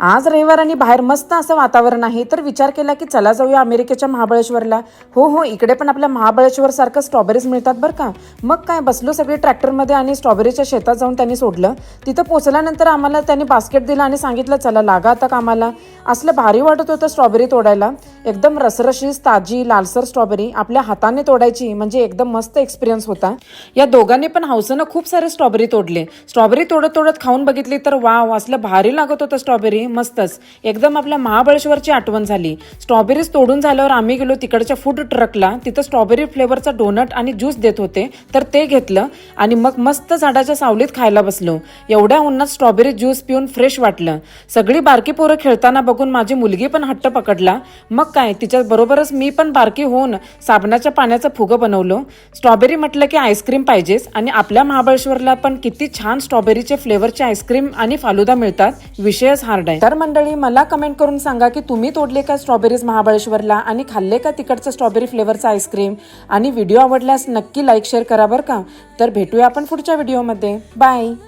आज रविवार आणि बाहेर मस्त असं वातावरण आहे तर विचार केला की चला जाऊया अमेरिकेच्या महाबळेश्वरला. हो हो इकडे पण आपल्या महाबळेश्वर सारखं स्ट्रॉबेरीज मिळतात बरं का. मग काय बसलो सगळे ट्रॅक्टरमध्ये आणि स्ट्रॉबेरीच्या शेतात जाऊन त्यांनी सोडलं. तिथं पोचल्यानंतर आम्हाला त्यांनी बास्केट दिलं आणि सांगितलं चला लागा आता कामाला. असलं भारी वाटत होतं स्ट्रॉबेरी तोडायला. एकदम रसरशीस ताजी लालसर स्ट्रॉबेरी आपल्या हाताने तोडायची म्हणजे एकदम मस्त एक्सपिरियन्स होता. या दोघांनी पण हौसनं खूप सारे स्ट्रॉबेरी तोडले. स्ट्रॉबेरी तोडत तोडत खाऊन बघितली तर वाव असलं भारी लागत होतं स्ट्रॉबेरी मस्तच. एकदम आपल्या महाबळेश्वरची आठवण झाली. स्ट्रॉबेरीज तोडून झाल्यावर आम्ही गेलो तिकडच्या फूड ट्रकला तिथं स्ट्रॉबेरी फ्लेवरचा डोनट आणि ज्यूस देत होते तर ते घेतलं आणि मग मस्त झाडाच्या सावलीत खायला बसलो. एवढ्या उन्हात स्ट्रॉबेरी ज्यूस पिऊन फ्रेश वाटलं. सगळी बारकी पोरं खेळताना बघून माझी मुलगी पण हट्ट पकडला. मग काय? तिच्याबरोबरच मी पण बारकी होऊन साबणाच्या पाण्याचं फुगं बनवलं. स्ट्रॉबेरी म्हटलं की आईस्क्रीम पाहिजेच आणि आपल्या महाबळेश्वरला पण किती छान स्ट्रॉबेरीचे फ्लेवरचे आईस्क्रीम आणि फालुदा मिळतात. विषयच हार्ड आहे. तर मंडळी मला कमेंट करून सांगा की तुम्ही तोडले का स्ट्रॉबेरीज महाबळेश्वरला आणि खाल्ले का तिकडचं स्ट्रॉबेरी फ्लेवरचं आईस्क्रीम? आणि व्हिडिओ आवडल्यास नक्की लाईक शेअर करा बरं का? तर भेटूया आपण पुढच्या व्हिडिओमध्ये. बाय!